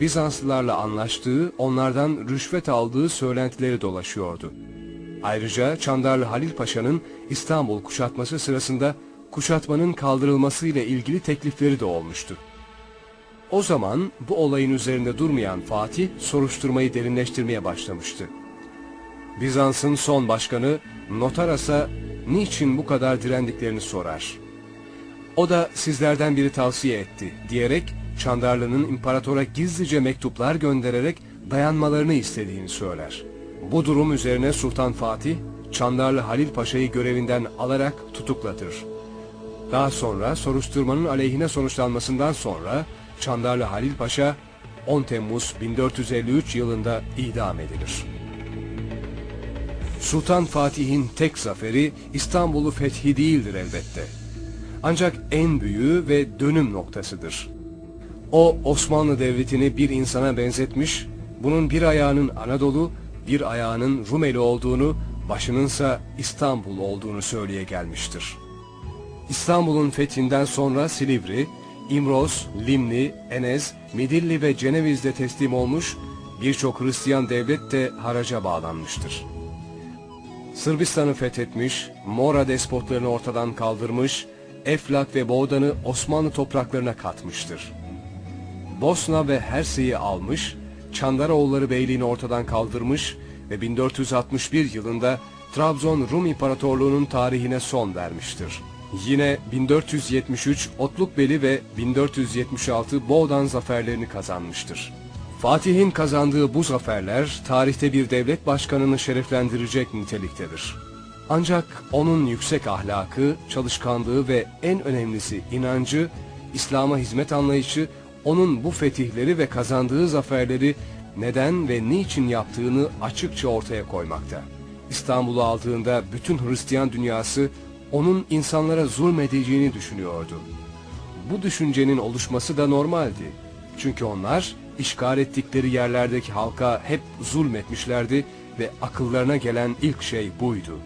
Bizanslılarla anlaştığı, onlardan rüşvet aldığı söylentileri dolaşıyordu. Ayrıca Çandarlı Halil Paşa'nın İstanbul kuşatması sırasında kuşatmanın kaldırılmasıyla ilgili teklifleri de olmuştu. O zaman bu olayın üzerinde durmayan Fatih soruşturmayı derinleştirmeye başlamıştı. Bizans'ın son başkanı Notaras'a niçin bu kadar direndiklerini sorar. O da sizlerden biri tavsiye etti diyerek Çandarlı'nın imparatora gizlice mektuplar göndererek dayanmalarını istediğini söyler. Bu durum üzerine Sultan Fatih, Çandarlı Halil Paşa'yı görevinden alarak tutuklatır. Daha sonra soruşturmanın aleyhine sonuçlanmasından sonra Çandarlı Halil Paşa 10 Temmuz 1453 yılında idam edilir. Sultan Fatih'in tek zaferi İstanbul'u fethi değildir elbette. Ancak en büyüğü ve dönüm noktasıdır. O Osmanlı Devleti'ni bir insana benzetmiş, bunun bir ayağının Anadolu, bir ayağının Rumeli olduğunu, başınınsa İstanbul olduğunu söyleye gelmiştir. İstanbul'un fethinden sonra Silivri, İmroz, Limni, Enez, Midilli ve Ceneviz'de teslim olmuş, birçok Hristiyan devlet de haraca bağlanmıştır. Sırbistan'ı fethetmiş, Mora despotlarını ortadan kaldırmış, Eflak ve Boğdan'ı Osmanlı topraklarına katmıştır. Bosna ve Hersey'i almış, Çandaroğulları Beyliğini ortadan kaldırmış ve 1461 yılında Trabzon Rum İmparatorluğu'nun tarihine son vermiştir. Yine 1473 Otlukbeli ve 1476 Boğdan zaferlerini kazanmıştır. Fatih'in kazandığı bu zaferler tarihte bir devlet başkanını şereflendirecek niteliktedir. Ancak onun yüksek ahlakı, çalışkanlığı ve en önemlisi inancı, İslam'a hizmet anlayışı onun bu fetihleri ve kazandığı zaferleri neden ve niçin yaptığını açıkça ortaya koymakta. İstanbul'u aldığında bütün Hristiyan dünyası onun insanlara zulmedeceğini düşünüyordu. Bu düşüncenin oluşması da normaldi. Çünkü onlar işgal ettikleri yerlerdeki halka hep zulmetmişlerdi ve akıllarına gelen ilk şey buydu.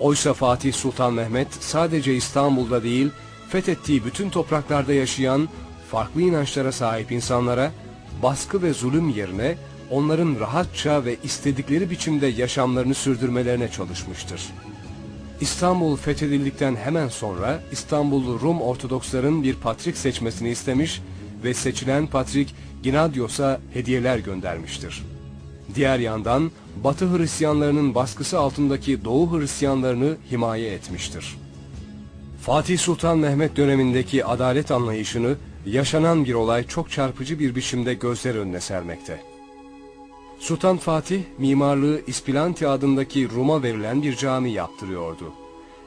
Oysa Fatih Sultan Mehmet sadece İstanbul'da değil, fethettiği bütün topraklarda yaşayan farklı inançlara sahip insanlara baskı ve zulüm yerine onların rahatça ve istedikleri biçimde yaşamlarını sürdürmelerine çalışmıştır. İstanbul fethedildikten hemen sonra İstanbullu Rum Ortodoksların bir patrik seçmesini istemiş ve seçilen patrik Ginadios'a hediyeler göndermiştir. Diğer yandan Batı Hristiyanlarının baskısı altındaki Doğu Hristiyanlarını himaye etmiştir. Fatih Sultan Mehmet dönemindeki adalet anlayışını yaşanan bir olay çok çarpıcı bir biçimde gözler önüne sermekte. Sultan Fatih mimarlığı İspilanti adındaki Rum'a verilen bir cami yaptırıyordu.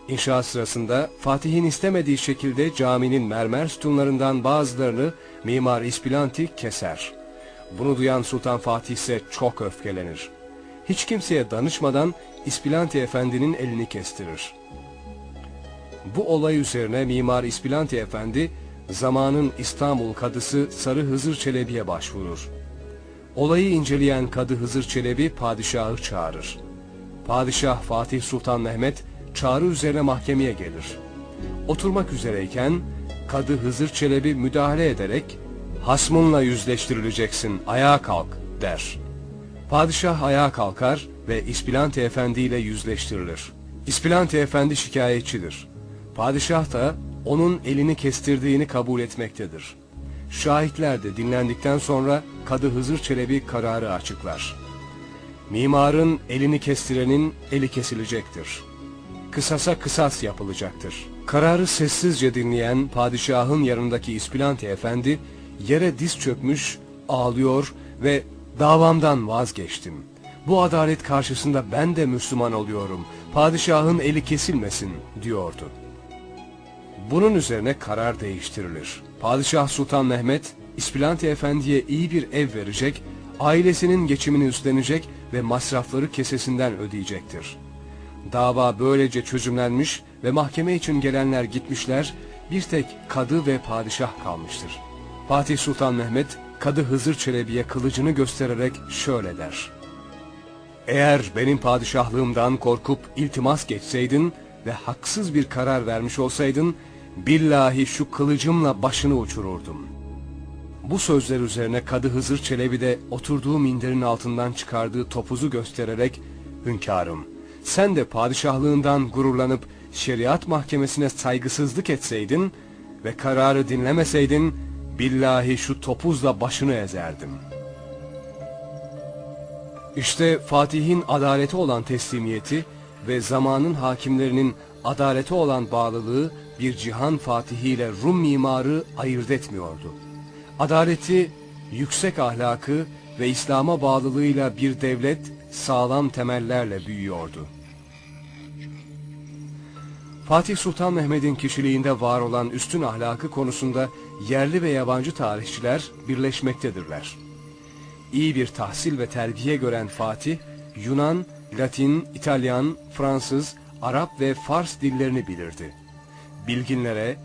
İnşaat sırasında Fatih'in istemediği şekilde caminin mermer sütunlarından bazılarını mimar İspilanti keser. Bunu duyan Sultan Fatih ise çok öfkelenir. Hiç kimseye danışmadan İspilanti Efendi'nin elini kestirir. Bu olay üzerine Mimar İspilanti Efendi zamanın İstanbul kadısı Sarı Hızır Çelebi'ye başvurur. Olayı inceleyen Kadı Hızır Çelebi padişahı çağırır. Padişah Fatih Sultan Mehmet çağrı üzerine mahkemeye gelir. Oturmak üzereyken Kadı Hızır Çelebi müdahale ederek hasmınla yüzleştirileceksin ayağa kalk der. Padişah ayağa kalkar ve İspilante Efendi ile yüzleştirilir. İspilante Efendi şikayetçidir. Padişah da onun elini kestirdiğini kabul etmektedir. Şahitler de dinlendikten sonra Kadı Hızır Çelebi kararı açıklar. Mimarın elini kestirenin eli kesilecektir. Kısasa kısas yapılacaktır. Kararı sessizce dinleyen padişahın yanındaki İspilante Efendi yere diz çökmüş, ağlıyor ve davamdan vazgeçtim. Bu adalet karşısında ben de Müslüman oluyorum. Padişahın eli kesilmesin diyordu. Bunun üzerine karar değiştirilir. Padişah Sultan Mehmet, İspilante Efendi'ye iyi bir ev verecek, ailesinin geçimini üstlenecek ve masrafları kesesinden ödeyecektir. Dava böylece çözümlenmiş ve mahkeme için gelenler gitmişler, bir tek kadı ve padişah kalmıştır. Fatih Sultan Mehmet, kadı Hızır Çelebi'ye kılıcını göstererek şöyle der. Eğer benim padişahlığımdan korkup iltimas geçseydin ve haksız bir karar vermiş olsaydın, billahi şu kılıcımla başını uçururdum. Bu sözler üzerine Kadı Hızır Çelebi de oturduğu minderin altından çıkardığı topuzu göstererek hünkârım sen de padişahlığından gururlanıp şeriat mahkemesine saygısızlık etseydin ve kararı dinlemeseydin billahi şu topuzla başını ezerdim. İşte Fatih'in adaleti olan teslimiyeti ve zamanın hakimlerinin adalete olan bağlılığı bir cihan fatihi ile Rum mimarı ayırt etmiyordu. Adaleti, yüksek ahlakı ve İslam'a bağlılığıyla bir devlet sağlam temellerle büyüyordu. Fatih Sultan Mehmet'in kişiliğinde var olan üstün ahlakı konusunda yerli ve yabancı tarihçiler birleşmektedirler. İyi bir tahsil ve terbiye gören Fatih, Yunan, Latin, İtalyan, Fransız, Arap ve Fars dillerini bilirdi. Bilginlere,